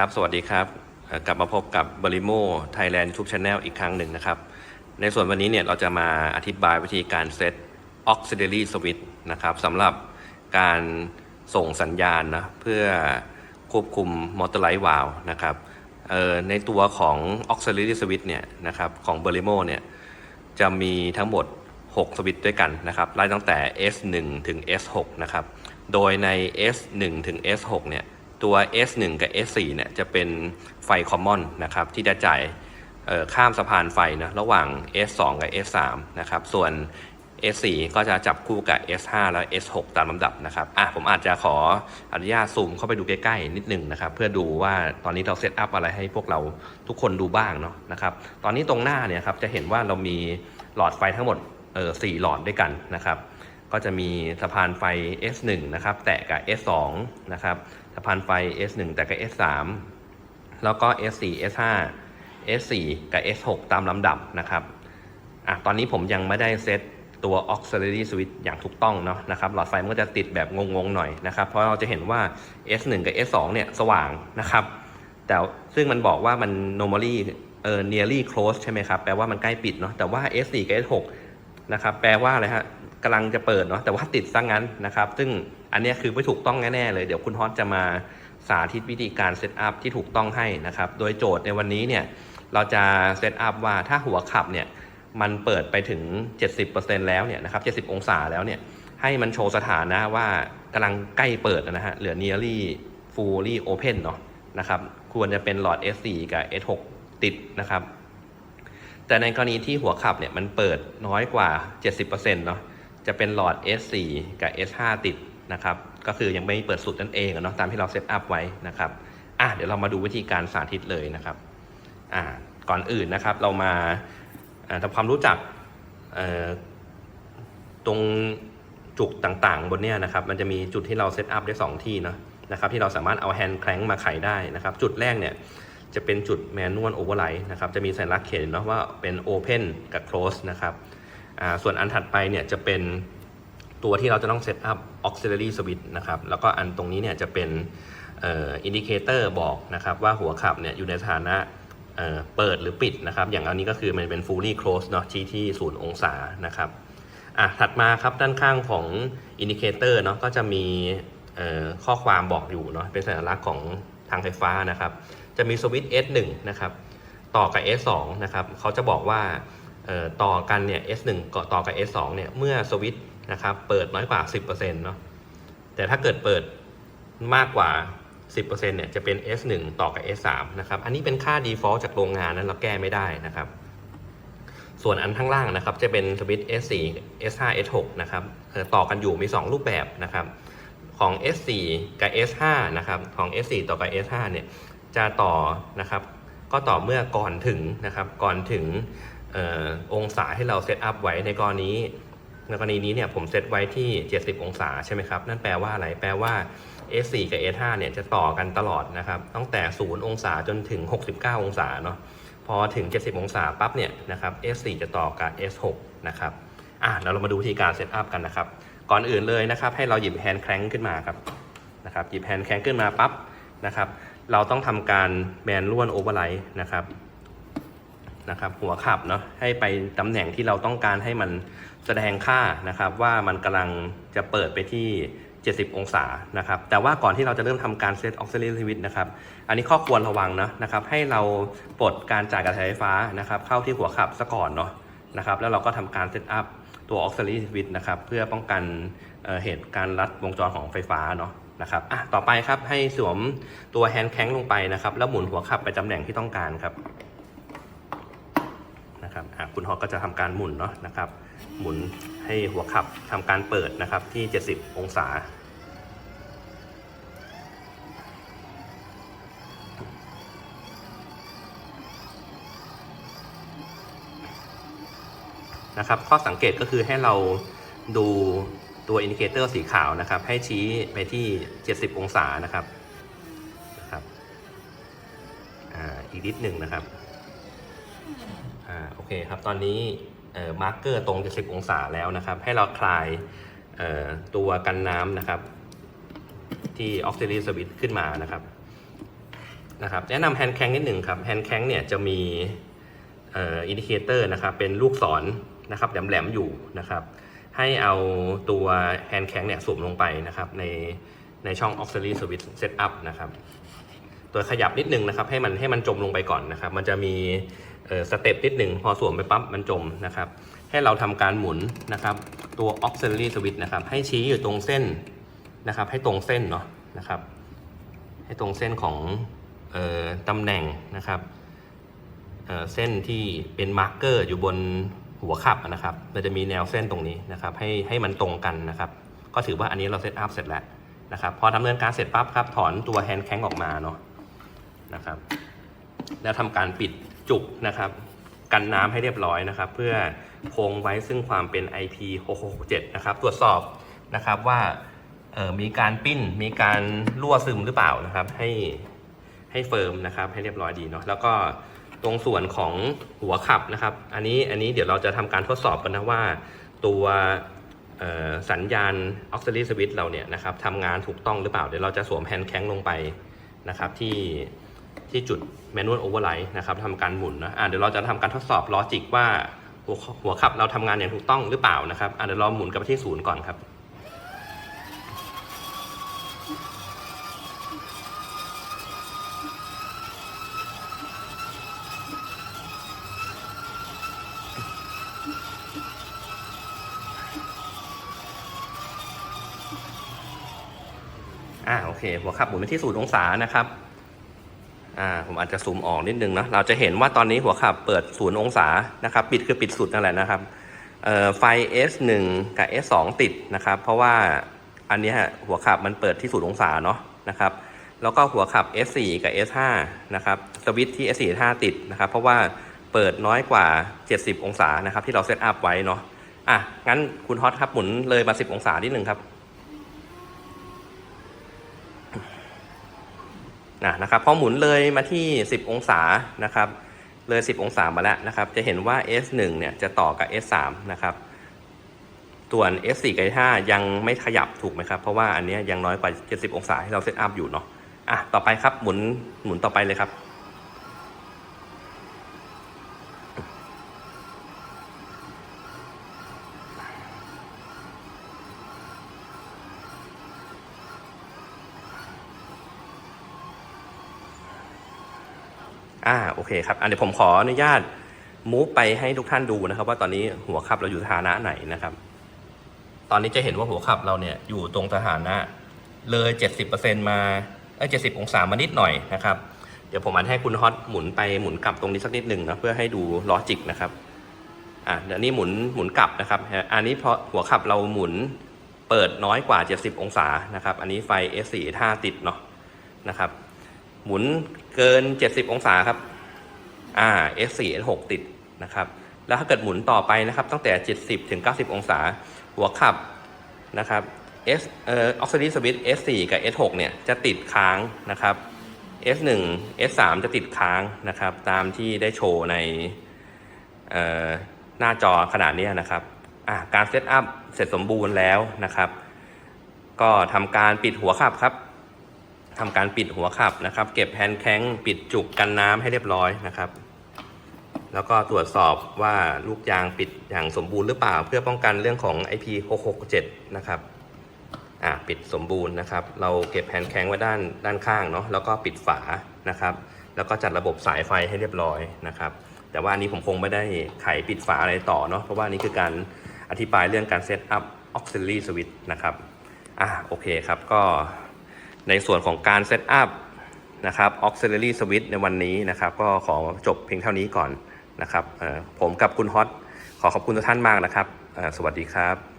ครับ สวัสดีครับ กลับมาพบกับบริโมไทยแลนด์ทูบช anel อีกครั้งหนึ่งนะครับ ในส่วนวันนี้เนี่ยเราจะมาอธิบายวิธีการเซต auxiliary switch นะครับสำหรับการส่งสัญญาณนะเพื่อควบคุมมอเตอร์ไลท์วาล์วนะครับในตัวของ auxiliary switch เนี่ยนะครับของ b e r i m o เนี่ยจะมีทั้งหมด 6 สวิตช์ด้วยกันนะครับไล่ตั้งแต่ S1 ถึง S6 นะครับ โดยใน S1 ถึง S6 เนี่ย ตัว S1 กับ S4 เนี่ยจะเป็นไฟคอมมอนนะครับที่จะจ่ายข้ามสะพานไฟนะระหว่าง S2 กับ S3 นะครับส่วน S4 ก็จะจับคู่กับ S5 และ S6 ตามลำดับนะครับอะผมอาจจะขออนุญาตซูมเข้าไปดูใกล้ๆนิดหนึงนะครับเพื่อดูว่าตอนนี้เราเซตอัพอะไรให้พวกเราทุกคนดูบ้างเนาะนะครับตอนนี้ตรงหน้าเนี่ยครับจะเห็นว่าเรามีหลอดไฟทั้งหมดเออสี่หลอดด้วยกันนะครับก็จะมีสะพานไฟ S1 นะครับแตะกับ S2 นะครับ สะพานไฟ S1 แตะกับ S3 แล้วก็ S4 S5 S4 กับ S6 ตามลำดับนะครับอะตอนนี้ผมยังไม่ได้เซตตัว auxiliary switch อย่างถูกต้องเนาะนะครับหลอดไฟมันก็จะติดแบบงงๆหน่อยนะครับ เพราะเราจะเห็นว่า S1 กับ S2 เนี่ยสว่างนะครับ แต่ซึ่งมันบอกว่ามัน normally เอ่อ nearly close ใช่ไหมครับ แปลว่ามันใกล้ปิดเนาะแต่ว่า S4 กับ S6 นะครับ แปลว่าอะไรฮะ กำลังจะเปิดเนาะแต่ว่าติดซะงงั้นนะครับ ซึ่งอันนี้คือไม่ถูกต้องแน่ๆเลย เดี๋ยวคุณฮอตจะมาสาธิตวิธีการเซตอัพที่ถูกต้องให้นะครับ โดยโจทย์ในวันนี้เนี่ยเราจะเซตอัพว่าถ้าหัวขับเนี่ยมันเปิดไปถึง 70%แล้วเนี่ยนะครับ70 องศาแล้วเนี่ยให้มันโชว์สถานะว่ากำลังใกล้เปิดนะฮะเหลือ nearly fully open เนาะนะครับควรจะเป็นหลอด S4 กับ S6 ติดนะครับ แต่ในกรณีที่หัวขับเนี่ยมันเปิดน้อยกว่า 70%เนาะ จะเป็นหลอด S4 กับ S5 ติดนะครับ ก็คือยังไม่เปิดสุดนั่นเองเนาะตามที่เราเซตอัพไว้นะครับอะเดี๋ยวเรามาดูวิธีการสาธิตเลยนะครับอ่าก่อนอื่นนะครับเรามาทำความรู้จักตรงจุกต่างๆ บนเนี้ยนะครับ มันจะมีจุดที่เราเซตอัพได้ 2 ที่เนาะนะครับ ที่เราสามารถเอาแฮนด์แคลงมาไขได้นะครับ จุดแรกเนี่ยจะเป็นจุดแมนนวลโอเวอร์ไลท์นะครับ จะมีสัญลักษณ์เขียนเนาะว่าเป็น Open กับ Close นะครับ ส่วนอันถัดไปเนี่ยจะเป็นตัวที่เราจะต้องเซตอัพ auxiliary switch นะครับ แล้วก็อันตรงนี้เนี่ยจะเป็นอินดิเคเตอร์บอกนะครับว่าหัวขับเนี่ยอยู่ในสถานะเเปิดหรือปิดนะครับ อย่างอันนี้ก็คือมันเป็น fully close เนาะชี้ที่ศูนย์องศานะครับอะถัดมาครับด้านข้างของอินดิเคเตอร์เนาะก็จะมีข้อความบอกอยู่เนาะเป็นสัญลักษณ์ของทางไฟฟ้านะครับ จะมีสวิตช์ S1 นะครับ ต่อกับ S2 นะครับเขาจะบอกว่า ต่อกันเนี่ย S1 ก็ต่อกับ S2 เนี่ย เมื่อสวิตช์นะครับเปิดน้อยกว่า 10%เนาะแต่ถ้าเกิดเปิดมากกว่า 10%เนี่ยจะเป็น S1 ต่อกับ S3 นะครับ อันนี้เป็นค่า default จากโรงงานนั้นเราแก้ไม่ได้นะครับ ส่วนอันข้างล่างนะครับจะเป็นสวิตช์ S4 S5 S6 นะครับต่อกันอยู่มี 2 รูปแบบนะครับของ S4 กับ S5 นะครับของ S4 ต่อกับ S5 เนี่ยจะต่อนะครับ ก็ต่อเมื่อก่อนถึงนะครับก่อนถึง องศาที่เราเซตอัพไว้ในกรณีในกรณีนี้เนี่ยผมเซตไว้ที่ 70 องศาใช่ไหมครับ นั่นแปลว่าอะไร แปลว่า S4 กับ S5 เนี่ยจะต่อกันตลอดนะครับ ตั้งแต่ 0 องศาจนถึง 69 องศาเนาะ พอถึง 70 องศาปั๊บเนี่ยนะครับ S4 จะต่อกับ S6 นะครับ อะแล้วเรามาดูวิธีการเซตอัพกันนะครับ ก่อนอื่นเลยนะครับ ให้เราหยิบแฮนด์แครงขึ้นมาครับ นะครับ หยิบแฮนด์แครงขึ้นมาปั๊บนะครับ เราต้องทำการแบนล้วนโอเวอร์ไลท์นะครับ นะครับหัวขับเนาะให้ไปตำแหน่งที่เราต้องการให้มันแสดงค่านะครับ ว่ามันกำลังจะเปิดไปที่ 70 องศานะครับ แต่ว่าก่อนที่เราจะเริ่มทำการเซตออกซิเลอร์วิทนะครับ อันนี้ข้อควรระวังนะนะครับ ให้เราปลดการจ่ายกระแสไฟฟ้านะครับ เข้าที่หัวขับซะก่อนเนาะนะครับ แล้วเราก็ทำการเซตอัพตัวออกซิเลอร์วิทนะครับ เพื่อป้องกันเเหตุการณ์ลัดวงจรของไฟฟ้าเนาะนะครับอะต่อไปครับให้สวมตัวแฮนด์แคงลงไปนะครับ แล้วหมุนหัวขับไปตำแหน่งที่ต้องการครับ คุณฮอกก็จะทำการหมุนเนาะนะครับ หมุนให้หัวขับทำการเปิดนะครับที่ 70 องศา นะครับ ข้อสังเกตก็คือให้เราดูตัวอินดิเคเตอร์สีขาวนะครับ ให้ชี้ไปที่ 70 องศานะครับนะครับอ่าอีกนิดหนึ่งนะครับ อ่าโอเคครับตอนนี้เอ่อมาร์กเกอร์ตรง70องศาแล้วนะครับ ให้เราคลายเอ่อตัวกันน้ำนะครับ ที่ออกซิลีสวิตขึ้นมานะครับนะครับ แนะนำแฮนด์แคงนิดหนึ่งครับแฮนด์แคงเนี่ยจะมีเอ่ออินดิเคเตอร์นะครับ เป็นลูกศรนะครับแหลมๆอยู่นะครับ ให้เอาตัวแฮนด์แคงเนี่ยสวมลงไปนะครับในในช่อง auxiliary switch setup นะครับ ตัวขยับนิดนึงนะครับให้มันให้มันจมลงไปก่อนนะครับ มันจะมีสเต็ปนิดหนึ่งพอสวมไปปั๊บมันจมนะครับ ให้เราทำการหมุนนะครับตัว auxiliary switch นะครับ ให้ชี้อยู่ตรงเส้นนะครับ ให้ตรงเส้นเนาะนะครับ ให้ตรงเส้นของเออตำแหน่งนะครับเอ่อเส้นที่เป็นมาร์กเกอร์อยู่บนหัวขับนะครับมันจะมีแนวเส้นตรงนี้นะครับ ให้ให้มันตรงกันนะครับ ก็ถือว่าอันนี้เราเซตอัพเสร็จแล้วนะครับ พอดำเนินการเสร็จปั๊บครับ ถอนตัวแฮนด์แข้งออกมาเนาะ นะครับ แล้วทำการปิดจุกนะครับ กันน้ำให้เรียบร้อยนะครับ เพื่อคงไว้ซึ่งความเป็น IP667 นะครับ ตรวจสอบนะครับว่าออมีการปิ้นมีการรั่วซึมหรือเปล่านะครับ ให้ให้เฟิร์มนะครับ ให้เรียบร้อยดีเนาะแล้วก็ตรงส่วนของหัวขับนะครับ อันนี้อันนี้เดี๋ยวเราจะทำการทดสอบกันนะว่า ตัวสัญญาณ auxiliary switch เราเนี่ยนะครับทำงานถูกต้องหรือเปล่า เดี๋ยวเราจะสวมแฮนด์แข้งลงไปนะครับที่ ที่จุด manual override นะครับทำการหมุนนะอะเดี๋ยวเราจะทำการทดสอบลอจิกว่าหัวหัวขับเราทำงานอย่างถูกต้องหรือเปล่านะครับอะเดี๋ยวเราหมุนกลับไปที่ศูนย์ก่อนครับอ่าโอเค หัวขับหมุนไปที่ศูนย์องศานะครับ อ่าผมอาจจะซูมออกนิดนึงนะเราจะเห็นว่าตอนนี้หัวขับเปิดศูนย์องศานะครับปิดคือปิดสุดนั่นแหละนะครับเอ่อไฟ S1 กับ S2 ติดนะครับ เพราะว่าอันนี้ยหัวขับมันเปิดที่ศูนย์องศาเนาะนะครับแล้วก็หัวขับ S4 กับ S5 นะครับสวิตช์ที่ S4 5ติดนะครับ เพราะว่าเปิดน้อยกว่า 70 องศานะครับที่เราเซตอัพไว้เนาะอะงั้นคุณฮอตครับหมุนเลยมา 10 องศานิดนึงครับ นะนะครับพอหมุนเลยมาที่ 10 องศานะครับเลย 10 องศามาแล้วนะครับ จะเห็นว่า S1 เนี่ยจะต่อกับ S3 นะครับส่วน S4 กับ S5 ยังไม่ขยับถูกไหมครับ เพราะว่าอันนี้ยยังน้อยกว่า 70 องศาที่เราเซตอัพอยู่เนาะอะต่อไปครับหมุนหมุนต่อไปเลยครับ อ่าโอเคครับอันเดี๋ยวผมขออนุญาตมูฟไปให้ทุกท่านดูนะครับ ว่าตอนนี้หัวขับเราอยู่สถานะไหนนะครับ ตอนนี้จะเห็นว่าหัวขับเราเนี่ยอยู่ตรงสถานะ เลย 70%มาเอ้ย70 องศามานิดหน่อยนะครับเดี๋ยวผมอันให้คุณฮอตหมุนไปหมุนกลับตรงนี้สักนิดหนึ่งนะเพื่อให้ดูลอจิกนะครับอะเดี๋ยวนี้หมุนหมุนกลับนะครับ อันนี้เพราะหัวขับเราหมุนเปิดน้อยกว่า 70 องศานะครับ อันนี้ไฟ S4 ท่าติดเนาะนะครับ หมุนเกิน 70 องศาครับอ่า S4 S6 ติดนะครับ แล้วถ้าเกิดหมุนต่อไปนะครับ ตั้งแต่ 70 ถึง 90 องศา หัวขับนะครับ S เอ่อ auxiliary switch S4 กับ S6 เนี่ยจะติดค้างนะครับ S1 S3 จะติดค้างนะครับ ตามที่ได้โชว์ในเอ่อหน้าจอขนาดนี้นะครับอ่าการเซตอัพเสร็จสมบูรณ์แล้วนะครับ ก็ทำการปิดหัวขับครับ ทำการปิดหัวขับนะครับ เก็บแฮนด์แข้งปิดจุกกันน้ำให้เรียบร้อยนะครับ แล้วก็ตรวจสอบว่าลูกยางปิดอย่างสมบูรณ์หรือเปล่า เพื่อป้องกันเรื่องของ IP667 นะครับอ่าปิดสมบูรณ์นะครับ เราเก็บแฮนด์แข้งไว้ด้านด้านข้างเนาะแล้วก็ปิดฝานะครับ แล้วก็จัดระบบสายไฟให้เรียบร้อยนะครับ แต่ว่าอันนี้ผมคงไม่ได้ไขปิดฝาอะไรต่อเนาะเพราะว่านี่คือการอธิบายเรื่องการเซตอัพ auxiliary switch นะครับอ่าโอเคครับก็ ในส่วนของการเซตอัพนะครับ auxiliary switch ในวันนี้นะครับ ก็ขอจบเพียงเท่านี้ก่อนนะครับผมกับคุณฮอตขอขอบคุณทุกท่านมากนะครับ สวัสดีครับ